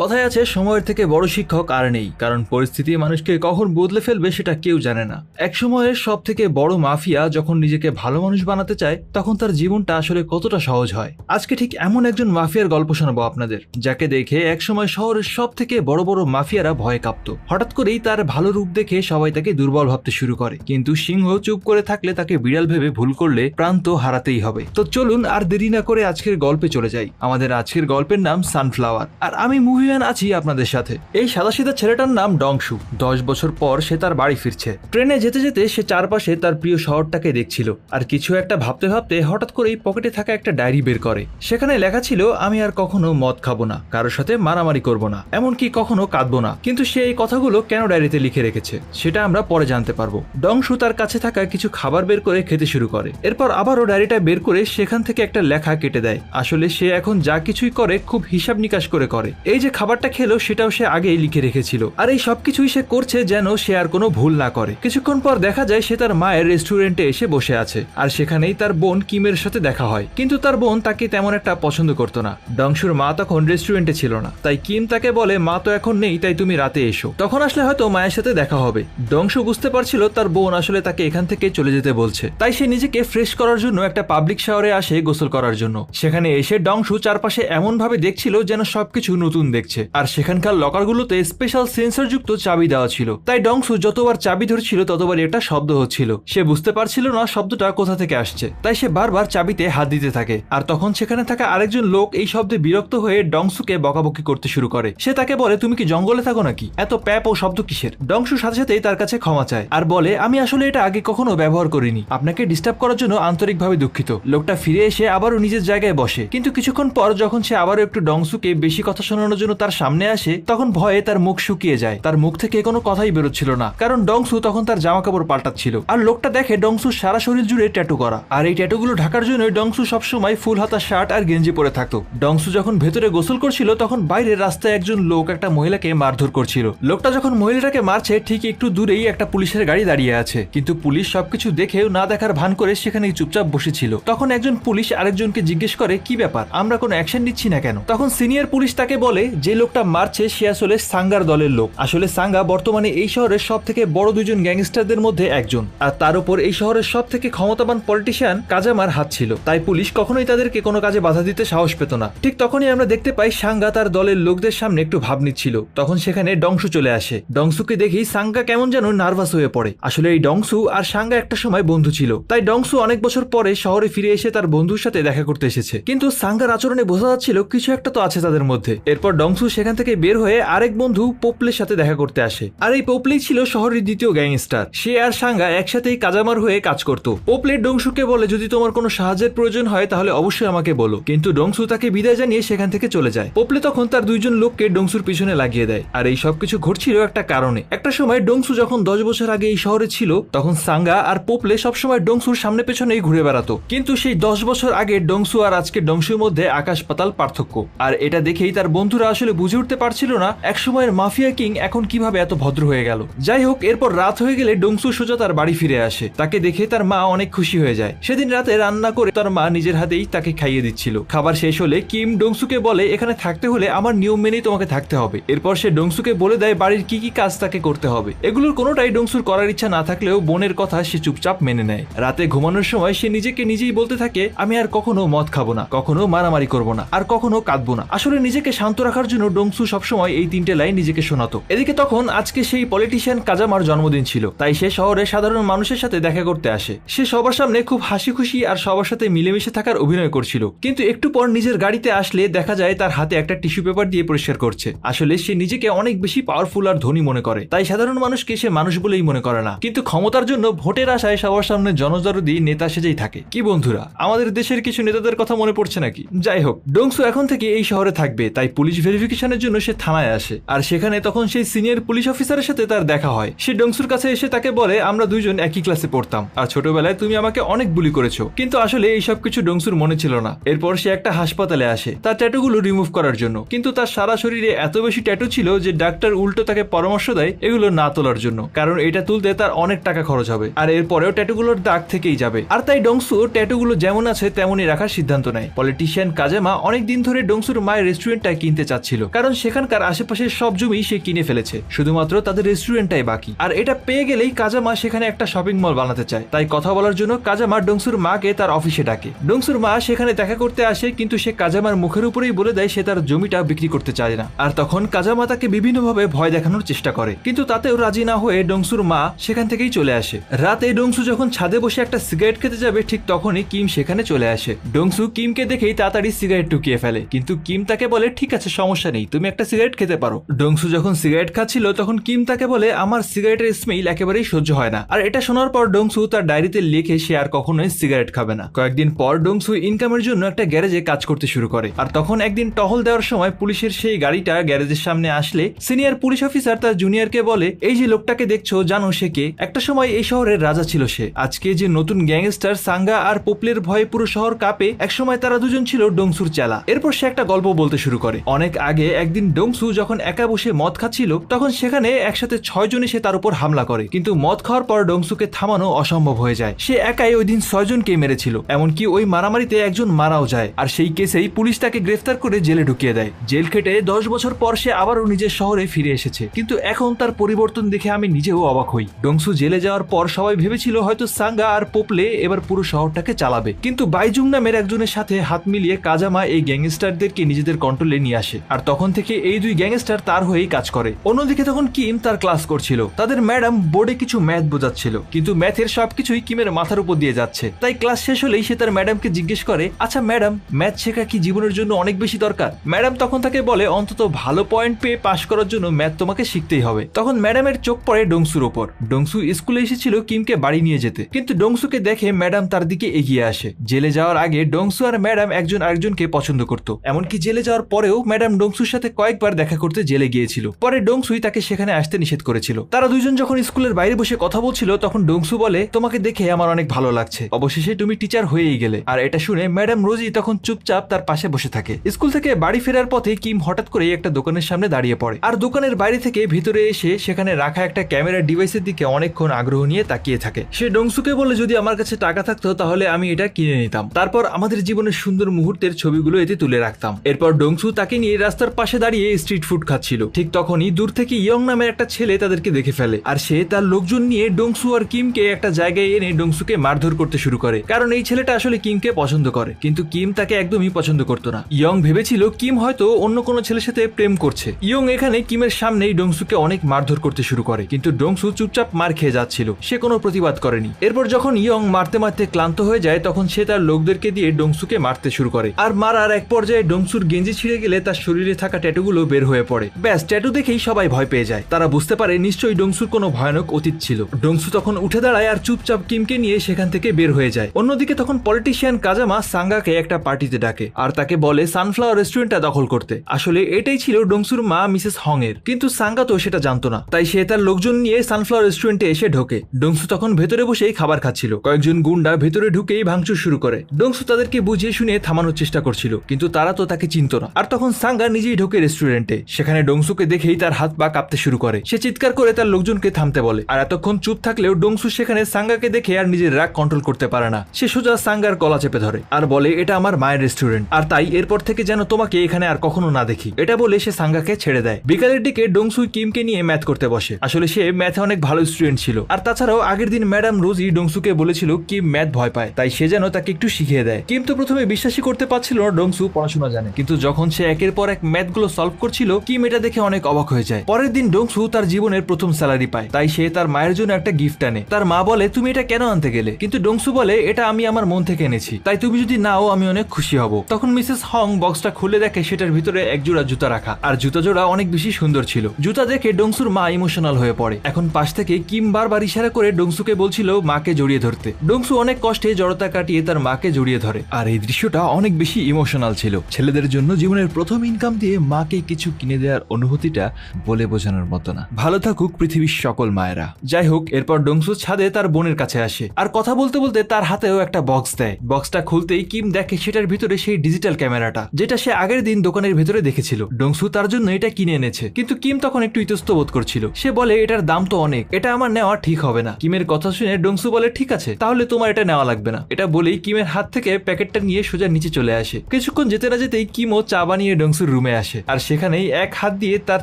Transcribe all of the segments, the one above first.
কথায় আছে, সময়ের থেকে বড় শিক্ষক আর নেই, কারণ পরিস্থিতি মানুষকে কখন বদলে ফেলবে সেটা কেউ জানে না। এক সময়ের সব থেকে বড় মাফিয়া যখন নিজেকে ভালো মানুষ বানাতে চায়, তখন তার জীবনটা আসলে কতটা সহজ হয়। আজকে ঠিক এমন একজন মাফিয়ার গল্প শোনাবো আপনাদের, যাকে দেখে একসময় শহরের সব থেকে বড় বড় মাফিয়ারা ভয় কাঁপত। হঠাৎ করেই তার ভালো রূপ দেখে সবাই তাকে দুর্বল ভাবতে শুরু করে, কিন্তু সিংহ চুপ করে থাকলে তাকে বিড়াল ভেবে ভুল করলে প্রান্ত হারাতেই হবে। তো চলুন আর দেরি না করে আজকের গল্পে চলে যাই। আমাদের আজকের গল্পের নাম সানফ্লাওয়ার। আর আমি মুভিম্যান আছি আপনাদের সাথে। এই সাদাসিধা ছেলেটার নাম ডংশু দশ বছর পর সে তার বাড়ি ফিরছে। ট্রেনে যেতে যেতে সে চারপাশে তার প্রিয় শহরটাকে দেখছিল। আর কিছু একটা ভাবতে ভাবতে হঠাৎ করেই পকেটে থাকা একটা ডায়েরি বের করে। সেখানে লেখা ছিল, আমি আর কখনো মদ খাব না। কারোর সাথে মারামারি করব না। এমনকি কখনো কাঁদবো না। কিন্তু সে এই কথাগুলো কেন ডায়েরিতে লিখে রেখেছে, সেটা আমরা পরে জানতে পারব। ডংশু তার কাছে থাকা কিছু খাবার বের করে খেতে শুরু করে। এরপর আবারও ডায়েরিটা বের করে সেখান থেকে একটা লেখা কেটে দেয়। আসলে সে এখন যা কিছুই করে, খুব হিসাব নিকাশ করে করে। এই যে খাবারটা খেলো সেটাও সে আগেই লিখে রেখেছিল। আর এই সবকিছুই সে করছে যেন সে আর কোনো ভুল না করে। কিছুক্ষণ পর দেখা যায় সে তার মায়ের রেস্টুরেন্টে এসে বসে আছে। আর সেখানেই তার বোন কিমের সাথে দেখা হয়। কিন্তু তার বোন তাকে তেমন একটা পছন্দ করতো না। ডংশুর মা তখন রেস্টুরেন্টে ছিল না। তাই কিম তাকে বলে, মা তো এখন নেই, তাই তুমি রাতে এসো। তখন আসলে হয়তো মায়ের সাথে দেখা হবে। ডংশু বুঝতে পারছিল তার বোন আসলে তাকে এখান থেকে চলে যেতে বলছে। তাই সে নিজেকে ফ্রেশ করার জন্য একটা পাবলিক শাওয়ারে আসে গোসল করার জন্য। সেখানে এসে ডংশু চারপাশে এমন ভাবে দেখছিল যেন সবকিছু নতুন দেখছে। আর সেখানকার লকারগুলোতে স্পেশাল সেন্সর যুক্ত চাবি দেওয়া ছিল। তাই ডংশু যতবার চাবি ধরছিল ততবার এটা শব্দ হচ্ছিল। সে বুঝতে পারছিল না শব্দটা কোথা থেকে আসছে। তাই সে বারবার চাবিতে হাত দিতে থাকে। আর তখন সেখানে থাকা আরেকজন লোক এই শব্দে বিরক্ত হয়ে ডংসুকে বকাবকি করতে শুরু করে। সে তাকে বলে, তুমি কি জঙ্গলে থাকো নাকি? এত প্যাপ ও শব্দ কিসের? ডংসু সাথে সাথেই তার কাছে ক্ষমা চায়। আর বলে, আমি আসলে এটা আগে কখনো ব্যবহার করিনি। আপনাকে ডিস্টার্ব করার জন্য আন্তরিকভাবে দুঃখিত। লোকটা ফিরে এসে আবারও নিজের জায়গায় বসে। কিন্তু কিছুক্ষণ পর যখন সে আবারও একটু ডংসুকে বেশি কথা শোনানোর জন্য তার সামনে আসে, তখন ভয়ে তার মুখ শুকিয়ে যায়। তার মুখ থেকে কোনো কথাই বেরোচ্ছিল না, কারণ ডংসু তখন তার জামা কাপড় পাল্টাচ্ছিল। আর লোকটা দেখে ডংসু সারা শরীর জুড়ে ট্যাটু করা। আর এই ট্যাটুগুলো ঢাকার জন্য ডংসু সবসময় ফুল হাতা, শার্ট আর গেঞ্জি পরে থাকতো। ডংসু যখন ভেতরে গোসল করছিল, তখন বাইরের রাস্তায় একজন লোক একটা মহিলাকে মারধর করছিল। লোকটা যখন মহিলাটাকে মারছে, ঠিক একটু দূরেই একটা পুলিশের গাড়ি দাঁড়িয়ে আছে। কিন্তু পুলিশ সবকিছু দেখেও না দেখার ভান করে সেখানে চুপচাপ বসেছিল। তখন একজন পুলিশ আরেকজনকে জিজ্ঞেস করে, কি ব্যাপার? আমরা কোনো অ্যাকশন নিচ্ছি না কেন? তখন সিনিয়র পুলিশ তাকে বলে যে লোকটা মারছে, সে আসলে সাঙ্গার দলের লোক। আসলে সাঙ্গা বর্তমানে এই শহরের সব থেকে বড় দুজন গ্যাংস্টারদের মধ্যে একজন। আর তার উপর এই শহরের সব থেকে ক্ষমতাবান পলিটিশিয়ান কাজামার হাত ছিল। তাই পুলিশ কখনোই তাদেরকে কোনো কাজে বাধা দিতে সাহস পেত না। ঠিক তখনই আমরা দেখতে পাই সাঙ্গা তার দলের লোকদের সামনে একটু ভাব নিচ্ছিল। তখন সেখানে ডংসু চলে আসে। ডংসুকে দেখি সাঙ্গা কেমন যেন নার্ভাস হয়ে পড়ে। আসলে এই ডংসু আর সাঙ্গা একটা সময় বন্ধু ছিল। তাই ডংসু অনেক বছর পরে শহরে ফিরে এসে তার বন্ধুর সাথে দেখা করতে এসেছে। কিন্তু সাঙ্গার আচরণে বোঝা যাচ্ছিল কিছু একটা তো আছে তাদের মধ্যে। এরপর ডংসু সেখান থেকে বের হয়ে আরেক বন্ধু পোপলের সাথে দেখা করতে আসে। আর এই পোপলেই ছিল শহরের দ্বিতীয় গ্যাংস্টার। সে আর সাঙ্গা একসাথেই কাজামার হয়ে কাজ করত। পোপলে ডংসুকে বলে, যদি তোমার কোনো সাহায্যের প্রয়োজন হয়, তাহলে অবশ্যই আমাকে বলো। কিন্তু ডংসু তাকে বিদায় জানিয়ে সেখান থেকে চলে যায়। পোপলে তখন তার দুইজন লোককে ডংসুর পিছনে লাগিয়ে দেয়। আর এই সবকিছু ঘটছিল একটা কারণে। একটা সময় ডংসু যখন দশ বছর আগে এই শহরে ছিল, তখন সাঙ্গা আর পোপলে সবসময় ডংসুর সামনে পেছনেই ঘুরে বেড়াতো। কিন্তু সেই দশ বছর আগে ডংসু আর আজকে ডংসুর মধ্যে আকাশ পাতাল পার্থক্য। আর এটা দেখেই তার বন্ধুরা আসলে বুঝে উঠতে পারছিল না এক সময়ের মাফিয়া কিং এখন কীভাবে এত ভদ্র হয়ে গেল। যাই হোক, এরপর রাত হয়ে গেলে ডংসু সোজা তার বাড়ি ফিরে আসে। তাকে দেখে তার মা অনেক খুশি হয়ে যায়। সেদিন রাতে রান্না করে তার মা নিজের হাতেই তাকে খাইয়ে দিচ্ছিল। খাবার শেষ হলে কিম ডংসুকে বলে, এখানে থাকতে হলে আমার নিয়ম মেনেই তোমাকে থাকতে হবে। এরপর সে ডংসুকে বলে দেয়, বাড়ির কি কি কাজ তাকে করতে হবে? এগুলোর কোনোটাই ডংসুর করার ইচ্ছা না থাকলেও বোনের কথা সে চুপচাপ মেনে নেয়। রাতে ঘুমানোর সময় সে নিজেকে নিজেই বলতে থাকে, আমি আর কখনো মদ খাব না, কখনো মারামারি করব না, আর কখনো কাঁদবো না। আসলে নিজেকে শান্ত রাখার জন্য ডংসু সবসময় এই তিনটে লাইন নিজেকে শোনাতো। এদিকে তখন আজকে সেই পলিটিশিয়ান কাজামার জন্মদিন ছিল, তাই সে শহরে সাধারণ মানুষের সাথে দেখা করতে আসে। সে সবার সামনে খুব হাসি খুশি আর সবার সাথে মিলেমিশে থাকার অভিনয় করছিল। কিন্তু একটু পর নিজের গাড়িতে আসলে দেখা যায় তার হাতে একটা টিস্যু পেপার দিয়ে পরিষ্কার করছে। আসলে সে নিজেকে অনেক বেশি পাওয়ারফুল আর ধনী মনে করে, তাই সাধারণ মানুষকে সে মানুষ বলেই মনে করে না। কিন্তু ক্ষমতার জন্য ভোটের আশায় সবার সামনে জনজরদি নেতা সেজেই থাকে। কি বন্ধুরা, আমাদের দেশের কিছু নেতাদের কথা মনে পড়ছে নাকি? যাই হোক, ডংসু এখন থেকে এই শহরে থাকবে, তাই পুলিশ ভেরিফিকেশনের জন্য সে থানায় আসে। আর সেখানে তখন সেই সিনিয়র পুলিশ অফিসারের সাথে তার দেখা হয়। সে ডংসুর কাছে এসে তাকে বলে, আমরা দুইজন একই ক্লাসে পড়তাম। আর ছোটবেলায় তুমি আমাকে অনেক বুলি করেছ। কিন্তু আসলে এই সব কিছু ডংসুর মনে ছিল না। এরপর সে একটা হাসপাতালে আসে, তার ট্যাটুগুলো রিমুভ করার জন্য। কিন্তু তার সারা শরীরে এত বেশি ট্যাটু ছিল যে ডাক্তার উল্টো তাকে পরামর্শ দেয় এগুলো না তোলার জন্য। কারণ এটা তুলতে তার অনেক টাকা খরচ হবে। আর এরপরেও ট্যাটুগুলোর দাগ থেকেই যাবে। আর তাই ডংসু ট্যাটুগুলো যেমন আছে, তেমনই রাখার সিদ্ধান্ত নেয়। পলিটিশিয়ান কাজামা অনেক দিন ধরে ডংসুর মায়ের রেস্টুরেন্টটা কিনতে চাচ্ছে। যাচ্ছিল কারণ সেখানকার আশেপাশের সব জমি সে কিনে ফেলেছে। শুধুমাত্র তাদের রেস্টুরেন্টটাই বাকি। আর এটা পেয়ে গেলেই কাজামা সেখানে একটা শপিং মল বানাতে চায়। তাই কথা বলার জন্য কাজামা ডংসুর মাকে তার অফিসে ডাকে। ডংসুর মা সেখানে দেখা করতে আসে, কিন্তু সে কাজামার মুখের উপরেই বলে দেয় সে তার জমিটা বিক্রি করতে চায় না। আর তখন কাজামা তাকে বিভিন্নভাবে ভয় দেখানোর চেষ্টা করে। কিন্তু তাতেও রাজি না হয়ে ডংসুর মা সেখান থেকেই চলে আসে। রাতে ডংসু যখন ছাদে বসে একটা সিগারেট খেতে যাবে, ঠিক তখনই কিম সেখানে চলে আসে। ডংসু কিমকে দেখেই তাড়াতাড়ি সিগারেট টুকিয়ে ফেলে। কিন্তু কিম তাকে বলে, ঠিক আছে, সমস্যা নেই, তুমি একটা সিগারেট খেতে পারো। ডংসু যখন সিগারেট খাচ্ছিল, তখন কিম তাকে বলে, আমার সিগারেটের স্মেল একেবারেই সহ্য হয় না। আর এটা শোনার পর ডংসু তার ডায়েরিতে লিখে সে আর কখনোই সিগারেট খাবে না। কয়েকদিন পর ডংসু ইনকামের জন্য একটা গ্যারেজে কাজ করতে শুরু করে। আর তখন একদিন টহল দেওয়ার সময় পুলিশের সেই গাড়িটা গ্যারেজের সামনে আসলে সিনিয়র পুলিশ অফিসার তার জুনিয়রকে বলে, এই যে লোকটাকে দেখছ, জানো সে কে? একটা সময় এই শহরের রাজা ছিল সে। আজকে যে নতুন গ্যাংস্টার সাঙ্গা আর পোপলের ভয়ে পুরো শহর কাঁপে, একসময় তারা দুজন ছিল ডংসুর চেলা। এরপর সে একটা গল্প বলতে শুরু করে। অনেক আগে একদিন ডোংসু যখন একা বসে মদ খাচ্ছিল, তখন সেখানে একসাথে ছয় জন এসে তার উপর হামলা করে। কিন্তু মদ খাওয়ার পর ডোংসুকে থামানো অসম্ভব হয়ে যায়। সে একাই ওই দিন ছয়জনকে মেরেছিল, এমনকি ওই মারামারিতে একজন মারাও যায়। আর সেই কেসেই পুলিশ তাকে গ্রেফতার করে জেলে ঢুকিয়ে দেয়। জেল খেটে দশ বছর পর সে আবারও নিজের শহরে ফিরে এসেছে। কিন্তু এখন তার পরিবর্তন দেখে আমি নিজেও অবাক হই। ডোংসু জেলে যাওয়ার পর সবাই ভেবেছিল হয়তো সাঙ্গা আর পোপলে এবার পুরো শহরটাকে চালাবে। কিন্তু বাইজুং নামের একজনের সাথে হাত মিলিয়ে কাজামা এই গ্যাংস্টারদেরকে নিজেদের কন্ট্রোলে নিয়ে আসে। আর তখন থেকে এই দুই গ্যাংস্টার তার হয়েই কাজ করে। অন্যদিকে তখন কিম তার ক্লাস করছিল। তাদের ম্যাডাম বোর্ডে কিছু ম্যাথ বোঝাচ্ছিল। কিন্তু ম্যাথের সবকিছুই কিমের মাথার উপর দিয়ে যাচ্ছে। তাই ক্লাস শেষ হলেই সে তার ম্যাডামকে জিজ্ঞেস করে আচ্ছা ম্যাডাম, ম্যাথ শেখা কি জীবনের জন্য অনেক বেশি দরকার? ম্যাডাম তখন তাকে বলে, অন্তত ভালো পয়েন্ট পেয়ে পাশ করার জন্য ম্যাথ তোমাকে শিখতেই হবে। তখন ম্যাডামের চোখ পড়ে ডংসুর ওপর। ডংসু স্কুলে এসেছিল কিমকে বাড়ি নিয়ে যেতে। কিন্তু ডংসুকে দেখে ম্যাডাম তার দিকে এগিয়ে আসে। জেলে যাওয়ার আগে ডংসু আর ম্যাডাম একজন আরেকজনকে পছন্দ করত। এমনকি জেলে যাওয়ার পরেও ম্যাডাম ডংসুর সাথে কয়েকবার দেখা করতে জেলে গিয়েছিল। পরে ডোংসুই তাকে সেখানে আসতে নিষেধ করেছিল। তারা দুজন যখন স্কুলের বাইরে বসে কথা বলছিল, তখন ডোংসু বলে, তোমাকে দেখে আমার অনেক ভালো লাগছে। অবশেষে তুমি টিচার হয়েই গেলে। আর এটা শুনে ম্যাডাম রোজি তখন চুপচাপ তার পাশে বসে থাকে। স্কুল থেকে বাড়ি ফেরার পথে কিম হঠাৎ করে একটা দোকানের সামনে দাঁড়িয়ে পড়ে। আর দোকানের বাইরে থেকে ভিতরে এসে সেখানে রাখা একটা ক্যামেরা ডিভাইসের দিকে অনেকক্ষণ আগ্রহ নিয়ে তাকিয়ে থাকে। সে ডোংসুকে বলে, যদি আমার কাছে টাকা থাকতো, তাহলে আমি এটা কিনে নিতাম। তারপর আমাদের জীবনের সুন্দর মুহূর্তের ছবিগুলো এতে তুলে রাখতাম। এরপর ডোংসু তাকে নিয়ে রাস্তার পাশে দাঁড়িয়ে স্ট্রিট ফুড খাচ্ছিল। ঠিক তখনই দূর থেকে ইয়ং নামের একটা ছেলে তাদেরকে দেখে ফেলে। আর সে তার লোকজন নিয়ে ডংসু আর কিমকে একটা জায়গায় এনে ডংসুকে মারধর করতে শুরু করে। কারণ এই ছেলেটা আসলে কিমকে পছন্দ করে। কিন্তু কিম তাকে একদমই পছন্দ করতো না। ইয়ং ভেবেছিল কিম হয়তো অন্য কোনো ছেলের সাথে প্রেম করছে। ইয়ং এখানে কিমের সামনেই ডংসুকে অনেক মারধর করতে শুরু করে। কিন্তু ডোংসু চুপচাপ মার খেয়ে যাচ্ছিল। সে কোনো প্রতিবাদ করেনি। এরপর যখন ইয়ং মারতে মারতে ক্লান্ত হয়ে যায়, তখন সে তার লোকদেরকে দিয়ে ডংসুকে মারতে শুরু করে। আর মারার এক পর্যায়ে ডোংসুর গেঞ্জি ছিঁড়ে গেলে তার শরীরে থাকা ট্যাটুগুলো বের হয়ে পড়ে। ব্যাস, ট্যাটু দেখেই সবাই ভয় পেয়ে যায়। তারা বুঝতে পারে নিশ্চয়ই ডংসুর কোনো ভয়ানক অতীত ছিল। ডংসু তখন উঠে দাঁড়ায় আর চুপচাপ কিমকে নিয়ে সেখান থেকে বের হয়ে যায়। অন্যদিকে তখন পলিটিশিয়ান কাজামা সাঙ্গাকে একটা পার্টিতে ডাকে আর তাকে বলে, সানফ্লাওয়ার রেস্টুরেন্টটা দখল করতে। আসলে এটাই ছিল ডংসুর মা, মিসেস হং এর কিন্তু সাঙ্গা তো সেটা জানতো না। তাই সে তার লোকজন নিয়ে সানফ্লাওয়ার রেস্টুরেন্টে এসে ঢোকে। ডংসু তখন ভেতরে বসেই খাবার খাচ্ছিল। কয়েকজন গুন্ডা ভেতরে ঢুকেই ভাঙচুর শুরু করে। ডংসু তাদেরকে বুঝিয়ে শুনে থামানোর চেষ্টা করছিল। কিন্তু তারা তো তাকে চিনত না। আর তখন সাঙ্গা নিজেই ঢোকে রেস্টুরেন্টে সেখানে ডংসুকে দেখেই তার হাত পা কাঁপতে শুরু করে। সে চিৎকার করে তার লোকজনকে থামতে বলে। আর এতক্ষণ চুপ থাকলেও ডংসু সেখানে সাঙ্গাকে দেখে আর নিজের রাগ কন্ট্রোল করতে পারে না। সে সোজা সাঙ্গার গলা চেপে ধরে আর বলে, এটা আমার মায়ের রেস্টুরেন্ট আর তাই এরপর থেকে যেন তোমাকে এখানে আর কখনো না দেখি। এটা বলে সে সাঙ্গাকে ছেড়ে দেয়। বিকালের দিকে ডংসু কিমকে নিয়ে ম্যাথ করতে বসে। আসলে সে ম্যাথে অনেক ভালো স্টুডেন্ট ছিল। আর তাছাড়াও আগের দিন ম্যাডাম রোজি ডংসুকে বলেছিল, কিম ম্যাথ ভয় পায়, তাই সে যেন তাকে একটু শিখিয়ে দেয়। কিম তো প্রথমে বিশ্বাসই করতে পারছিল না, ডংসু পড়াশোনা জানে। কিন্তু যখন সে একের পর ম্যাথগুলো সলভ করছিল, কিম এটা দেখে অনেক অবাক হয়ে যায়। পরের দিন ডংসু তার জীবনের প্রথম স্যালারি পায়। তাই সে তার মায়ের জন্য একটা গিফট আনে। তার মা বলে, তুমি এটা কেন আনতে গেলে? কিন্তু ডংসু বলে, এটা আমি আমার মন থেকে এনেছি। তাই তুমি যদি নাও, আমি অনেক খুশি হব। তখন মিসেস হং বক্সটা খুলে দেখে সেটার ভিতরে এক জোড়া জুতা রাখা। আর জুতা জোড়া অনেক বেশি সুন্দর ছিল। জুতা দেখে ডংসুর মা ইমোশনাল হয়ে পড়ে। এখন পাশ থেকে কিম বারবার ইশারা করে ডংসুকে বলছিল, মাকে জড়িয়ে ধরতে। ডোংসু অনেক কষ্টে জড়তা কাটিয়ে তার মাকে জড়িয়ে ধরে। আর এই দৃশ্যটা অনেক বেশি ইমোশনাল ছিল। ছেলেদের জন্য জীবনের প্রথম ইনকাম দিয়ে মাকে কিছু কিনে দেওয়ার অনুভূতিটা বলে বোঝানোর মতো না। ভালো থাকুক পৃথিবীর সকল মায়েরা। যাই হোক, এরপর ডংসু ছাদে তার বোনের কাছে আসে। আর কথা বলতে বলতে তার হাতেও একটা বক্স দেয়। বক্সটা খুলতেই কিম দেখে সেটার ভিতরে সেই ডিজিটাল ক্যামেরাটা, যেটা সে আগের দিন দোকানের ভেতরে দেখেছিল। ডংসু তার জন্য এটা কিনে এনেছে। কিন্তু কিম তখন একটু ইতস্ত বোধ করছিল। সে বলে, এটার দাম তো অনেক। এটা আমার নেওয়া ঠিক হবে না। কিমের কথা শুনে ডংসু বলে, ঠিক আছে, তাহলে তোমার এটা নেওয়া লাগবে না। এটা বলেই কিমের হাত থেকে প্যাকেটটা নিয়ে সোজা নিচে চলে আসে। কিছুক্ষণ যেতে না যেতেই কিমও চা বানিয়ে ডংসুর রুমে আসে। আর সেখানেই এক হাত দিয়ে তার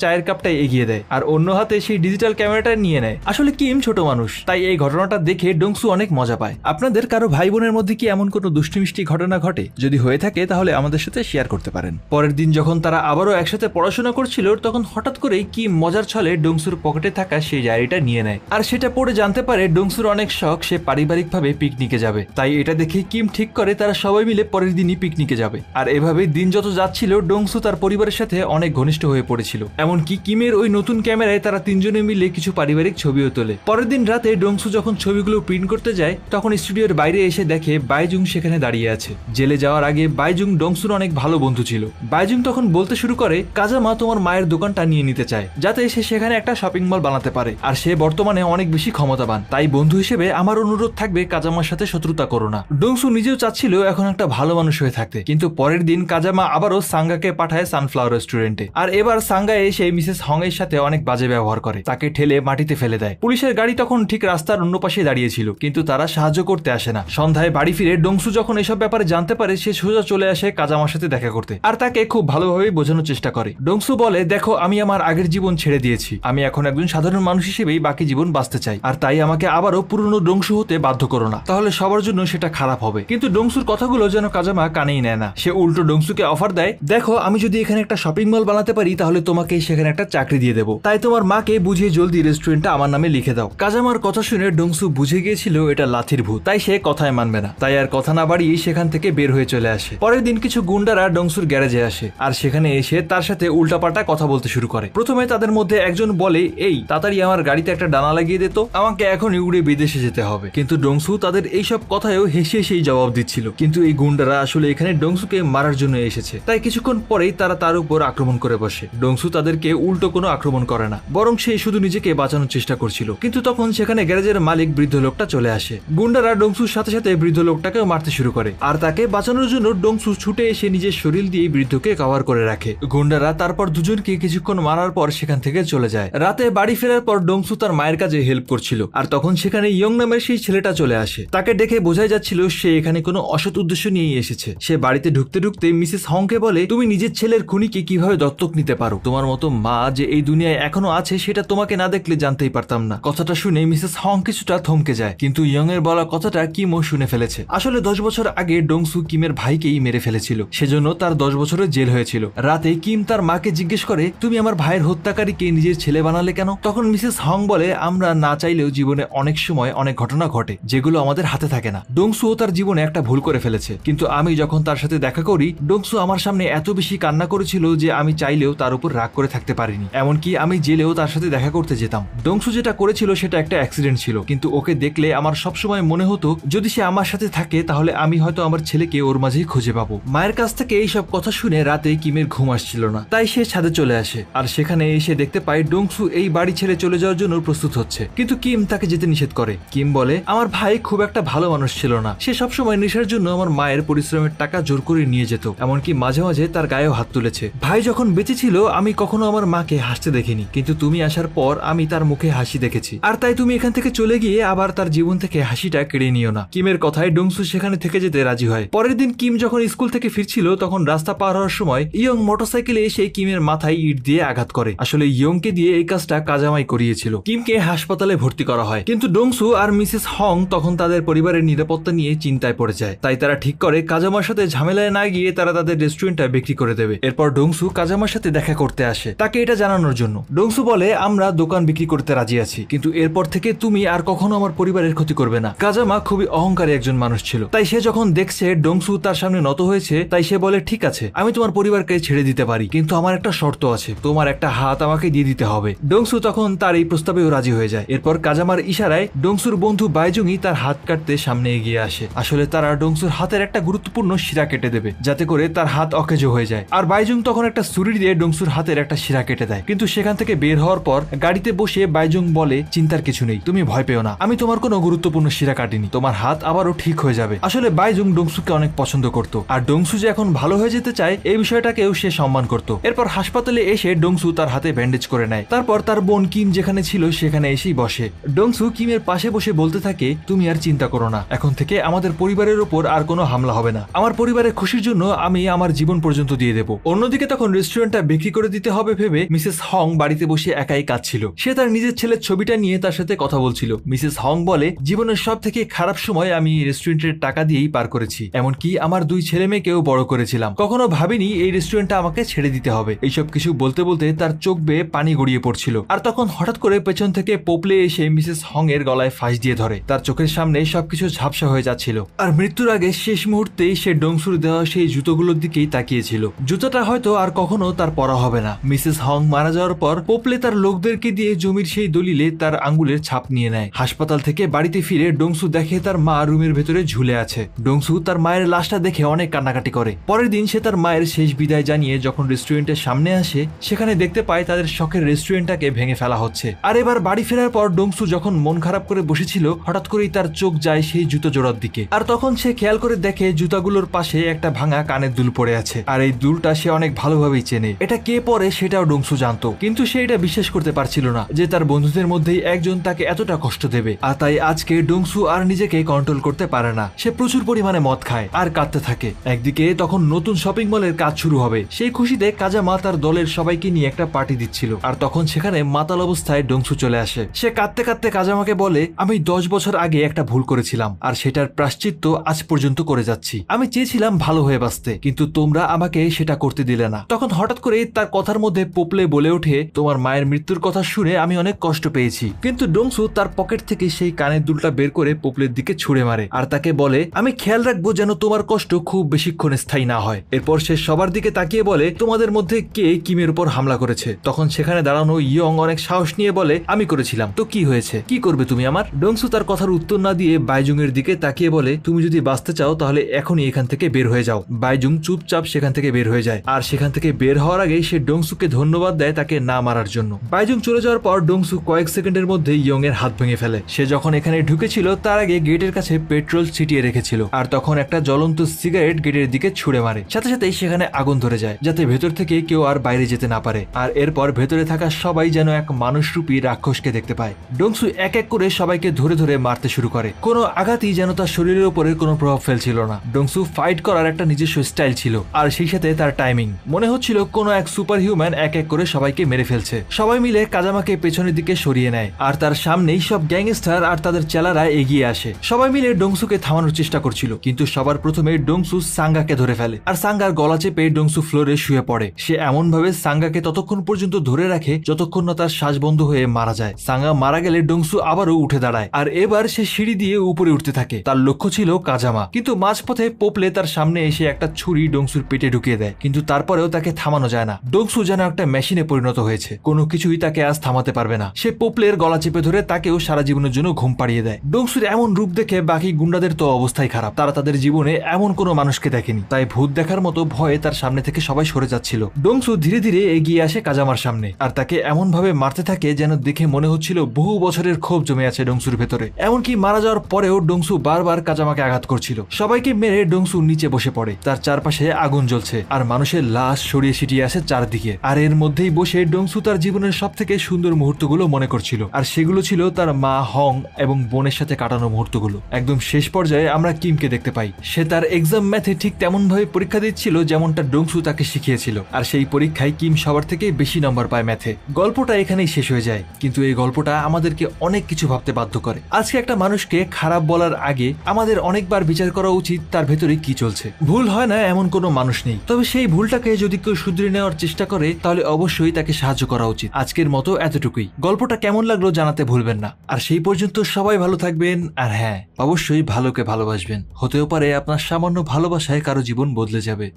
চায়ের কাপটা এগিয়ে দেয়। আর অন্য হাতে সেই ডিজিটাল ক্যামেরাটা নিয়ে নেয়। আসলে কিম ছোট মানুষ, তাই এই ঘটনাটা দেখে ডংসু অনেক মজা পায়। আপনাদের কারও ভাই বোনের মধ্যে কি এমন কোনো দুষ্টুমিষ্টি ঘটনা ঘটে? যদি হয়ে থাকে, তাহলে আমাদের সাথে শেয়ার করতে পারেন। পরের দিন যখন তারা আবারও একসাথে পড়াশোনা করছিল, তখন হঠাৎ করেই কিম মজার ছলে ডংসুর পকেটে থাকা সেই ডায়েরিটা নিয়ে নেয়। আর সেটা পড়ে জানতে পারে ডংসুর অনেক শখ, সে পারিবারিকভাবে পিকনিকে যাবে। তাই এটা দেখে কিম ঠিক করে তারা সবাই মিলে পরের দিনই পিকনিকে যাবে। আর এভাবে দিন যত যাচ্ছিল, ডংসু তার পরিবারের সাথে অনেক ঘনিষ্ঠ হয়ে পড়েছিল। এমনকি কিমের ওই নতুন ক্যামেরায় তারা তিনজনে মিলে কিছু পারিবারিক ছবিও তোলে। পরের দিন রাতে ডংসু যখন ছবিগুলো প্রিন্ট করতে যায়, তখন স্টুডিওর বাইরে এসে দেখে বাইজুং সেখানে দাঁড়িয়ে আছে। জেলে যাওয়ার আগে বাইজুং ডংসুর অনেক ভালো বন্ধু ছিল। বাইজুং তখন বলতে শুরু করে, কাজামা তোমার মায়ের দোকানটা নিয়ে নিতে চায়, যাতে সে সেখানে একটা শপিং মল বানাতে পারে। আর সে বর্তমানে অনেক বেশি ক্ষমতাবান। তাই বন্ধু হিসেবে আমার অনুরোধ থাকবে কাজামার সাথে শত্রুতা করো না। ডংসু নিজেও চাচ্ছিল এখন একটা ভালো মানুষ হয়ে থাকতে। কিন্তু পরের দিন কাজামা আবারও সাঙ্গাকে পাঠায় সানফ্লাওয়ার রেস্টুরেন্টে আর এবার সাঙ্গা এসে মিসেস হং এর সাথে অনেক বাজে ব্যবহার করে। তাকে ঠেলে মাটিতে ফেলে দেয়। পুলিশের গাড়ি তখন ঠিক রাস্তার অন্য পাশে দাঁড়িয়েছিল, কিন্তু তারা সাহায্য করতে আসে না। সন্ধ্যায় বাড়ি ফিরে ডংসু যখন এসব ব্যাপারে জানতে পারে, সে সোজা চলে আসে কাজামার সাথে দেখা করতে। আর তাকে খুব ভালোভাবে বোঝানোর চেষ্টা করে। ডংসু বলে, দেখো, আমি আমার আগের জীবন ছেড়ে দিয়েছি। আমি এখন একজন সাধারণ মানুষ হিসেবেই বাকি জীবন বাঁচতে চাই। আর তাই আমাকে আবারও পুরনো ডংসু হতে বাধ্য করো না। তাহলে সবার জন্য সেটা খারাপ হবে। কিন্তু ডংসুর কথাগুলো যেন কাজামা কানেই নেয় না। সে উল্টো ডংসুকে অফার দেয়, দেখো, আমি যদি এখানে একটা শপিং মল বানাতে পারি, তাহলে তোমাকে সেখানে একটা চাকরি দিয়ে দেবো। তাই তোমার মাকে বুঝিয়ে জলদি রেস্টুরেন্টটা আমার নামে লিখে দাও। কাজামার কথা শুনে ডংসু বুঝে গিয়েছিল এটা লাথির ভূত, তাই সে কথায় মানবে না। তাই আর কথা না বাড়িয়ে সেখান থেকে বের হয়ে চলে আসে। পরের দিন কিছু গুন্ডারা ডংসুর গ্যারেজে আসে, আর সেখানে এসে তার সাথে উল্টাপাল্টা কথা বলতে শুরু করে। প্রথমে তাদের মধ্যে একজন বলে, এই, তাড়াতাড়ি আমার গাড়িতে একটা ডানা লাগিয়ে দিত আমাকে এখনই উড়ে বিদেশে যেতে হবে। কিন্তু ডংসু তাদের এইসব কথায়ও হেসে হেসেই জবাব দিচ্ছিল। কিন্তু এই গুন্ডারা আসলে এখানে ডংসুকে মারার জন্য এসেছে। তাই কিছুক্ষণ পরেই তারা তার উপর আক্রমণ করে বসে। ডংসু তাদেরকে উল্টো কোনো আক্রমণ করে না। বরং সে শুধু নিজেকে বাঁচানোর চেষ্টা করছিল। কিন্তু তখন সেখানে গ্যারেজের মালিক বৃদ্ধ লোকটা চলে আসে। গুন্ডারা ডংসুর সাথে সাথে বৃদ্ধ লোকটাকেও মারতে শুরু করে। আর তাকে বাঁচানোর জন্য ডংসু ছুটে এসে নিজের শরীর দিয়ে বৃদ্ধকে কভার করে রাখে। গুন্ডারা তারপর দুজনকে কিছুক্ষণ মারার পর সেখান থেকে চলে যায়। রাতে বাড়ি ফেরার পর ডংসু তার মায়ের কাজে হেল্প করছিল। আর তখন সেখানে ইয়ং নামের সেই ছেলেটা চলে আসে। তাকে দেখে বোঝাই যাচ্ছিল, সে এখানে কোনো অসৎ উদ্দেশ্য নিয়েই এসেছে। সে বাড়িতে ঢুকতে ঢুকতে মিসেস হংকে বলে, তুমি নিজের ছেলের খুনিকে কীভাবে দত্তক নিতে পারো? তোমার মতো মা যে এই দুনিয়ায় এখনও আছে, সেটা তোমাকে না দেখলে জানতেই পারতাম না। কথাটা শুনে মিসেস হং কিছুটা থমকে যায়, কিন্তু ইয়ং এর বলা কথাটা কিমও শুনে ফেলেছে। আসলে দশ বছর আগে ডংসু কিমের ভাইকেই মেরে ফেলেছিল। সেজন্য তার দশ বছরের জেল হয়েছিল। রাতে কিম তার মাকে জিজ্ঞেস করে, তুমি আমার ভাইয়ের হত্যাকারীকে নিজের ছেলে বানালে কেন? তখন মিসেস হং বলে, আমরা না চাইলেও জীবনে অনেক সময় অনেক ঘটনা ঘটে, যেগুলো আমাদের হাতে থাকে না। ডংসুও তার জীবনে একটা ভুল করে ফেলেছে। কিন্তু আমি যখন তার সাথে দেখা করি, ডংসু আমার সামনে এত বেশি কান্না করেছিল যে আমি চাইলেও তার উপর রাগ করে থাকতে পারিনি। এমনকি আমি জেলেও তার সাথে দেখা করতে যেতাম। ডংসু যেটা করেছিল সেটা একটা অ্যাক্সিডেন্ট ছিল, কিন্তু ওকে দেখলে আমার সবসময় মনে হতো, যদি সে আমার সাথে থাকে তাহলে আমি হয়তো আমার ছেলেকে ওর মাঝেই খুঁজে পাবো। মায়ের কাছ থেকে এইসব কথা শুনে রাতে কিমের ঘুম আসছিল না। তাই সে ছাদে চলে আসে। আর সেখানে এসে দেখতে পায় ডংসু এই বাড়ি ছেড়ে চলে যাওয়ার জন্য প্রস্তুত হচ্ছে। কিন্তু কিম তাকে যেতে নিষেধ করে। কিম বলে, আমার ভাই খুব একটা ভালো মানুষ ছিল না। সে সবসময় নেশার জন্য আমার মায়ের পরিশ্রমের টাকা জোর করে নিয়ে যেত। এমনকি মাঝে মাঝে তার গায়েও হাত তুলেছে। ভাই যখন বেঁচে ছিল, আমি কখনো আমার মাকে হাসতে দেখিনি। কিন্তু তুমি আসার পর আমি তার মুখে হাসি দেখেছি। আর তাই তুমি এখান থেকে চলে গিয়ে আবার তার জীবন থেকে হাসিটা কেড়ে নিও না। কিমের কথায় ডংসু সেখানে থেকে যেতে রাজি হয়। পরের দিন কিম যখন স্কুল থেকে ফিরছিল, তখন রাস্তা পার হওয়ার সময় ইয়ং মোটরসাইকেলে এসে কিমের মাথায় ইট দিয়ে আঘাত করে। আসলে ইয়ংকে দিয়ে এই কাজটা কাজামাই করিয়েছিল। কিমকে হাসপাতালে ভর্তি করা হয়। কিন্তু ডংসু আর মিসেস হং তখন তাদের পরিবারের নিরাপত্তা নিয়ে চিন্তায় পড়ে যায়। তাই তারা ঠিক করে, কাজামার সাথে ঝামেলায় না গিয়ে তারা তাদের রেস্টুরেন্টটা বিক্রি করে দেবে। এরপর ডংসু কাজামার সাথে দেখা করতে আসে। তাকে এটা জানানোর জন্য। ডংসু বলে, আমরা দোকান বিক্রি করতে রাজি আছি। কিন্তু এরপর থেকে তুমি আর কখনো আমার পরিবারের ক্ষতি করবে না। কাজামা খুবই অহংকারী একজন মানুষ ছিল। তাই সে যখন দেখছে ডংসু তার সামনে নত হয়েছে, তাই সে বলে, ঠিক আছে, আমি তোমার পরিবারকে ছেড়ে দিতে পারি। কিন্তু আমার একটা শর্ত আছে। তোমার একটা হাত আমাকে দিয়ে দিতে হবে। ডংসু তখন তার এই প্রস্তাবেও রাজি হয়ে যায়। এরপর কাজামার ইশারায় ডংসুর বন্ধু বাইজুংই তার হাত কাটতে সামনে এগিয়ে আসে। আসলে তারা ডংসুর হাতের একটা গুরুত্বপূর্ণ শিরা কেটে দেবে, যাতে করে তার হাত অকেজো হয়ে যায়। আর বাইজুং তখন একটা ছুরি দিয়ে ডংসুর হাতের একটা শিরা কেটে দেয়। কিন্তু সেখান থেকে বের হওয়ার পর গাড়িতে বসে বাইজুং বলে, চিন্তার কিছু নেই, তুমি ভয় পেও না। আমি তোমার কোনো গুরুত্বপূর্ণ শিরা কাটিনি। তোমার হাত আবারও ঠিক হয়ে যাবে। আসলে বাইজুং ডংসুকে অনেক পছন্দ করত। আর ডংসু যে এখন ভালো হয়ে যেতে চায় এই বিষয়টাকেও সে সম্মান করত। এরপর হাসপাতালে এসে ডংসু তার হাতে ব্যান্ডেজ করে নেয়। তারপর তার বোন কিম যেখানে ছিল, সেখানে এসেই বসে। ডংসু কিমের পাশে বসে বলতে থাকে, তুমি আর চিন্তা করো না। এখন থেকে আমাদের পরিবারের ওপর আর কোনো হামলা হবে না। আমার পরিবারের খুশির জন্য আমি আমার জীবন পর্যন্ত দিয়ে দেবো। অন্যদিকে তখন রেস্টুরেন্টটা বিক্রি করে দিতে হবে ভেবে মিসেস হং বাড়িতে বসে একাই কাঁদছিল। সে তার নিজের ছেলের ছবিটা নিয়ে তার সাথে কথা বলছিল। মিসেস হং বলে, জীবনের সব থেকে খারাপ সময় আমি রেস্টুরেন্টের টাকা দিয়েই পার করেছি। এমনকি আমার দুই ছেলে মেয়েকেও বড় করেছিলাম। কখনো ভাবিনি এই রেস্টুরেন্টটা আমাকে ছেড়ে দিতে হবে। এইসব কিছু বলতে বলতে তার চোখ বেয়ে পানি গড়িয়ে পড়ছিল। আর তখন হঠাৎ করে পেছন থেকে পোপলে এসে মিসেস হং এর গলায় ফাঁস দিয়ে ধরে। তার চোখের সামনে সবকিছু ঝাপসা হয়ে যাচ্ছিল। আর মৃত্যুর আগে শেষ মুহূর্তেই সে ডংসুর দেওয়া সেই জুতোগুলোর দিকেই তাকিয়েছিল। জুতোটা হয়তো আর কখনো তার পরা হবে না। মিসেস হং মারা যাওয়ার পর পোপলে তার লোকদেরকে দিয়ে জমির সেই দলিলে তার আঙ্গুলের ছাপ নিয়ে নেয়। হাসপাতাল থেকে বাড়িতে ফিরে ডোংসু দেখে তার মা রুমের ভেতরে ঝুলে আছে। ডোংসু তার মায়ের লাশটা দেখে অনেক কান্নাকাটি করে। পরের দিন সে তার মায়ের শেষ বিদায় জানিয়ে যখন রেস্টুরেন্টের সামনে আসে, সেখানে দেখতে পায় তাদের শখের রেস্টুরেন্টটাকে ভেঙে ফেলা হচ্ছে। আর এবার বাড়ি ফেরার পর ডোংসু যখন মন খারাপ করে বসেছিল, হঠাৎ করেই তার চোখ যায় সেই জুতো জোড়ার দিকে। আর তখন সে খেয়াল করে দেখে জুতাগুলোর পাশে একটা ভাঙা কানের দুল পড়ে আছে। আর এই দুলটা সে অনেক ভালোভাবেই চেনে। এটা কে পরে সেটাও ডংসু জানতো। কিন্তু সে এটা বিশ্বাস করতে পারছিল না যে তার বন্ধুদের মধ্যেই একজন তাকে এতটা কষ্ট দেবে। আর তাই আজকে ডংসু আর নিজেকে কন্ট্রোল করতে পারে না। সে প্রচুর পরিমাণে মদ খায় আর কাঁদতে থাকে। একদিকে তখন নতুন শপিং মলের কাজ শুরু হবে। সেই খুশিতে কাজামা তার দলের সবাইকে নিয়ে একটা পার্টি দিচ্ছিল। আর তখন সেখানে মাতাল অবস্থায় ডোংসু চলে আসে। সে কাঁদতে কাঁদতে কাজামাকে বলে, আমি দশ বছর আগে একটা ভুল করেছিলাম। আর সেটার প্রাশ্চিত্য আজ পর্যন্ত করে যাচ্ছি। আমি চেয়েছিলাম ভালো হয়ে বাঁচতে। কিন্তু তোমরা আমাকে সেটা করতে দিলে না। তখন হঠাৎ করে তার কথার মধ্যে পোপলে বলে ওঠে, তোমার মায়ের মৃত্যুর কথা শুনে আমি অনেক কষ্ট পেয়েছি। কিন্তু ডংসু তার পকেট থেকে সেই কানের দুলটা বের করে পোপলের দিকে ছুঁড়ে মারে আর তাকে বলে, আমি খেয়াল রাখব যেন তোমার কষ্ট খুব বেশিক্ষণ স্থায়ী না হয়। এরপর সে সবার দিকে তাকিয়ে বলে, তোমাদের মধ্যে কে কিমের উপর হামলা করেছে? তখন সেখানে দাঁড়ানো ইয়ং অনেক সাহস নিয়ে বলে, আমি করেছিলাম। তো কি হয়েছে? কি করবে তুমি আমার? ডংসু তার কথার উত্তর না দিয়ে বাইজুং এর দিকে তাকিয়ে বলে, তুমি যদি বাঁচতে চাও তাহলে এখনই এখান থেকে বের হয়ে যাও। বাইজুং চুপচাপ সেখান থেকে বের হয়ে যায়। আর সেখান থেকে বের হওয়ার আগেই সে ডংসুকে ধন্যবাদ দেয় তাকে না মারার জন্য। বাইজুং চলে যাওয়ার পর ডংসু কয়েক সেকেন্ডের মধ্যে ইয়ং এর হাত ভেঙে ফেলে। সে যখন এখানে ঢুকেছিল, তার আগে গেটের কাছে পেট্রোল ছিটিয়ে রেখেছিল। আর তখন একটা জ্বলন্ত সিগারেট গেটের দিকে ছুড়ে মারে। সাথে সাথেই সেখানে আগুন ধরে যায়, যাতে ভেতর থেকে কেউ আর বাইরে যেতে না পারে। আর এরপর ভেতরে থাকা সবাই যেন এক মানুষরূপী রাক্ষসকে দেখতে পায়। ডোংসু এক এক করে সবাইকে ধরে ধরে মারতে শুরু করে। কোনো আঘাতই যেন তার শরীরের উপরে কোনো প্রভাব ফেলছিল না। ডোংসু ফাইট করার একটা নিজস্ব স্টাইল ছিল। আর সেই সাথে তার টাইমিং মনে হচ্ছিল কোনো এক সুপার হিউম্যান এক এক করে সবাইকে মেরে ফেলছে। সবাই মিলে কাজামাকে পেছনের দিকে সরিয়ে নেয়। আর তার সামনেই সব গ্যাংস্টার আর তাদের চেলারা এগিয়ে আসে। সবাই মিলে ডংসুকে থামানোর চেষ্টা করছিল, কিন্তু সবার প্রথমে ডংসু সাঙ্গাকে ধরে ফেলে। আর সাঙ্গার গলা চেপে ডংসু ফ্লোরে শুয়ে পড়ে। সে এমন ভাবে সাঙ্গাকে ততক্ষণ পর্যন্ত ধরে রাখে যতক্ষণ না তার শ্বাস বন্ধ হয়ে মারা যায়। সাঙ্গা মারা গেলে ডংসু আবারও উঠে দাঁড়ায়। আর এবার সে সিঁড়ি দিয়ে উপরে উঠতে থাকে। তার লক্ষ্য ছিল কাজামা। কিন্তু মাঝপথে পোপলে তার সামনে এসে একটা ছুরি ডংসুর পেটে ঢুকিয়ে দেয়। কিন্তু তারপরেও তাকে থামানো যায় না। ডংসু যেন একটা মেশিনে পরিণত হয়েছে। কোনো কিছুই তাকে আজ থামাতে পারবে না। সে পোপলের গলা চেপে ধরে তাকেও সারা জীবনের জন্য ঘুম পাড়িয়ে দেয়। ডংসুর এমন রূপ দেখে বাকি গুন্ডাদের তো অবস্থাই খারাপ। তারা তাদের জীবনে এমন কোনো মানুষকে দেখেনি। তাই ভূত দেখার মতো ভয়ে তার সামনে থেকে সবাই সরে যাচ্ছিল। ডোংসু ধীরে ধীরে এগিয়ে আসে কাজামার সামনে। আর তাকে এমন ভাবে মারতে থাকে যেন দেখে মনে হচ্ছিল বহু বছরের ক্ষোভ জমে আছে ডোংসুর ভেতরে। এমনকি মারা যাওয়ার পরেও ডোংসু বারবার কাজামাকে আঘাত করছিল। সবাইকে মেরে ডংসু নিচে বসে পড়ে। তার চারপাশে আগুন জ্বলছে। আর মানুষের লাশ সরিয়ে ছিটিয়ে আসে চারদিকে। আর এর মধ্যেই বসে ডংসু তার জীবনের সব থেকে সুন্দর মুহূর্তগুলো মনে করছিল। আর সেগুলো ছিল তার মা হং এবং বোনের সাথে কাটানো মুহূর্তগুলো। একদম শেষ পর্যায়ে আমরা কিমকে দেখতে পাই। সে তার এক্সাম ম্যাথে ঠিক তেমন ভাবে পরীক্ষা দিচ্ছিল যেমনটা ডংসু তাকে শিখিয়েছিল। আর সেই পরীক্ষায় কিম সবার থেকে বেশি নম্বর পায় ম্যাথে। গল্পটা এখানেই শেষ হয়ে যায়। কিন্তু এই গল্পটা আমাদেরকে অনেক কিছু ভাবতে বাধ্য করে। আজকে একটা মানুষকে খারাপ বলার আগে আমাদের অনেকবার বিচার করা উচিত তার ভেতরে কি চলছে। ভুল হয় না এমন কোনো মানুষ নেই। তবে সেই ভুলটাকে যদি কেউ শুধরে নেওয়ার চেষ্টা করে, তাহলে অবশ্যই তাকে সাহায্য করা উচিত। আজকের মতো এতটুকুই। গল্পটা কেমন লাগল জানাতে ভুলবেন না। আর সেই পর্যন্ত সবাই ভালো থাকবেন, আর হ্যাঁ অবশ্যই ভালোকে ভালোবাসবেন। হতেও পারে আপনার সামান্য ভালোবাসায় কারও জীবন বদলে যাবে।